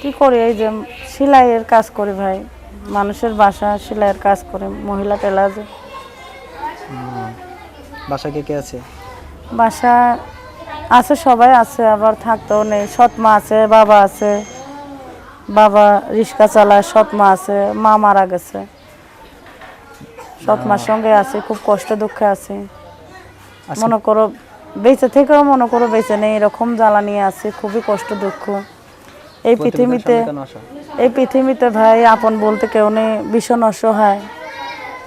কি করি এই যে সেলাইয়ের কাজ করি ভাই? মানুষের বাসা সেলাইয়ের কাজ করে মহিলা টেলার বাসা কে কে আছে? বাসা আছে সবাই আছে আবার থাকতেও নেই। সৎ মা আছে বাবা আছে। বাবা রিক্সা চালায় সৎ মা আছে মা মারা গেছে। সৎ মার সঙ্গে আছে খুব কষ্ট দুঃখে আছে। মনে করো বেঁচে থেকেও মনে করো বেঁচে নেই এরকম জ্বালা নিয়ে আছে খুবই কষ্ট দুঃখ। এই পৃথিবীতে? এই পৃথিবীতে ভাই আপন বলতে কেউ নেই ভীষণ অসহায়।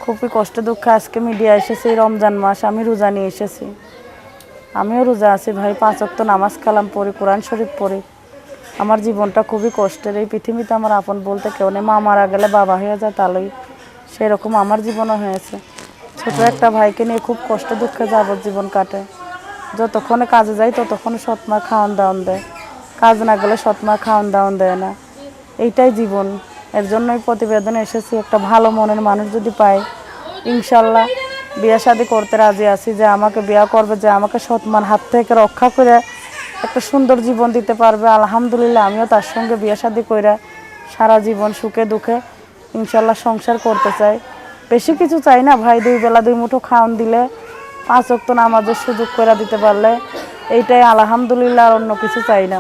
খুবই কষ্ট দুঃখে আজকে মিডিয়া এসেছি রমজান মাস আমি রোজা নিয়ে এসেছি। আমিও রোজা আছি ভাই পাঁচ অক্ত নামাজ কালাম পড়ি কোরআন শরীফ পড়ি। আমার জীবনটা খুবই কষ্টের এই পৃথিবীতে আমার আপন বলতে কেউ নেই মা মারা গেলে বাবা হয়ে যায় তাহলেই সেরকম আমার জীবনও হয়েছে। ছোট একটা ভাইকে নিয়ে খুব কষ্ট দুঃখে যাবজ্জীবন কাটে। যতক্ষণে কাজে যাই ততক্ষণে সৎমা খাওয়ান দাওয়ান দেয়। কাজ না গেলে সৎমা খাওয়ান দাওয়ান দেয় না। এইটাই জীবন। এর জন্যই প্রতিবেদনে এসেছি, একটা ভালো মনের মানুষ যদি পাই, ইনশাল্লাহ বিয়ে শাদি করতে রাজি আছি যে আমাকে বিয়া করবে, যে আমাকে সৎমার হাত থেকে রক্ষা করে একটা সুন্দর জীবন দিতে পারবে। আলহামদুলিল্লাহ, আমিও তার সঙ্গে বিয়ে শাদি করে সারা জীবন সুখে দুঃখে ইনশাল্লাহ সংসার করতে চাই। বেশি কিছু চাই না ভাই, দুই বেলা দুই মুঠো খাওয়ান দিলে পাঁচ অক্ত নামাজের সুযোগ করে দিতে পারলে এইটাই আলহামদুলিল্লাহ আর অন্য কিছু চাই না।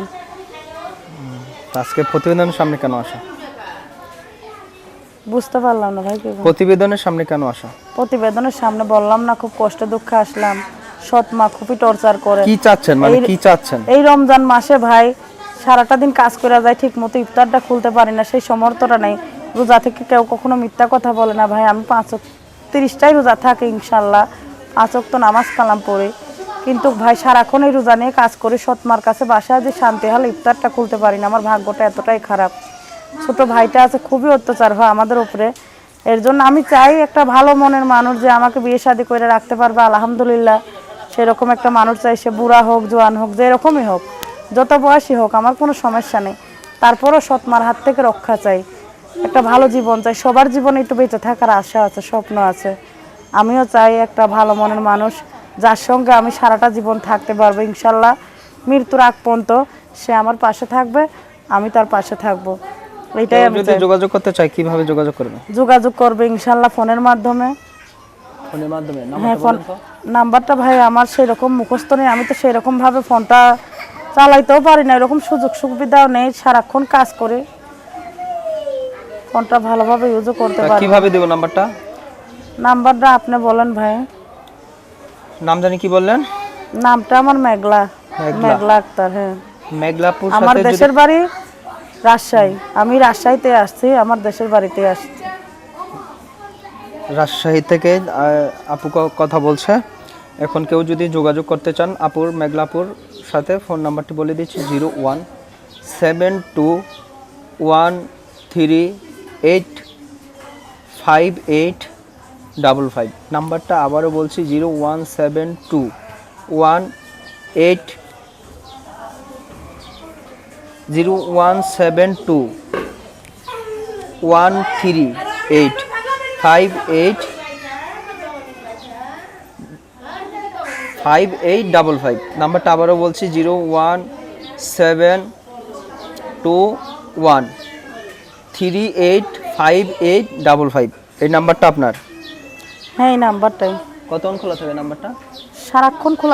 আজকে প্রতিবেদনের সামনে কেন আসা? বুঝতে পারলাম না ভাই প্রতিবেদনের সামনে কেন আসা? প্রতিবেদনের সামনে বললাম না খুব কষ্ট দুঃখে আসলাম। সৎ মা খুবই টর্চার করে। কি চাচ্ছেন মানে এই- কি চাচ্ছেন? এই রমজান মাসে ভাই সারাটা দিন কাজ করে যায় ঠিক মতো ইফতারটা খুলতে পারি না সেই সমর্থটা নেই। রোজা থেকে কেউ কখনো মিথ্যা কথা বলে না ভাই আমি পাঁচ তিরিশটাই রোজা থাকে ইনশাল্লাহ। পাঁচ অক্ত নামাজ কালাম পড়ি। কিন্তু ভাই সারাক্ষণ এই রোজা নিয়ে কাজ করি, সৎমার কাছে বাসায় যে শান্তি হলে ইফতারটা খুলতে পারি না। আমার ভাগ্যটা এতটাই খারাপ। ছোট ভাইটা আছে, খুবই অত্যাচার হয় আমাদের উপরে। এর জন্য আমি চাই একটা ভালো মনের মানুষ যে আমাকে বিয়ে শাদি করে রাখতে পারবে, আলহামদুলিল্লাহ। সেরকম একটা মানুষ চাই, সে বুড়া হোক, জোয়ান হোক, যেরকমই হোক, যত বয়সী হোক, আমার কোনো সমস্যা নেই। তারপরও সৎমার হাত থেকে রক্ষা চাই। একটা ভালো জীবন চাই। সবার জীবনে একটু বেঁচে থাকার আশা আছে, স্বপ্ন আছে। আমিও চাই একটা ভালো মনের মানুষ যার সঙ্গে আমি সারাটা জীবন থাকতে পারব ইনশাল্লাহ। মৃত্যুর আগ পর্যন্ত সে আমার পাশে থাকবে আমি তার পাশে থাকব। এইটাই আমি যদি যোগাযোগ করতে চাই কীভাবে যোগাযোগ করবে? যোগাযোগ করবে ইনশাল্লাহ ফোনের মাধ্যমে। ফোনের মাধ্যমে? হ্যাঁ ফোন নাম্বারটা ভাই আমার সেরকম মুখস্থ নেই। আমি তো সেরকম ভাবে ফোনটা চালাইতেও পারি না। এরকম সুযোগ সুবিধাও নেই সারাক্ষণ কাজ করে ফোনটা ভালোভাবে ইউজও করতে পারি কীভাবে দেব নাম্বারটা? নাম্বারটা আপনি বলেন ভাই। নাম জানি কি বললেন? নামটা আমার মেঘলা মেঘলা। আক্তার হ্যাঁ। মেঘলাপুর আমার দেশের বাড়ি রাজশাহী। আমি রাজশাহীতে আসছি আমার দেশের বাড়িতে আসছি। রাজশাহী থেকে আপু ক- কথা বলছে। এখন কেউ যদি যোগাযোগ করতে চান আপুর মেঘলাপুর সাথে ফোন নাম্বারটি বলে দিচ্ছি zero one seven two one three eight five eight double five নাম্বারটা আবারও বলছি zero one seven two one eight zero one seven two one three eight five eight five eight double five নাম্বারটা আবারও বলছি zero one seven two one three eight five eight double five এই নাম্বারটা আপনার। হ্যাঁ এই নাম্বারটাই। কতক্ষণ খোলা থাকে নাম্বারটা? সারাক্ষণ খোলা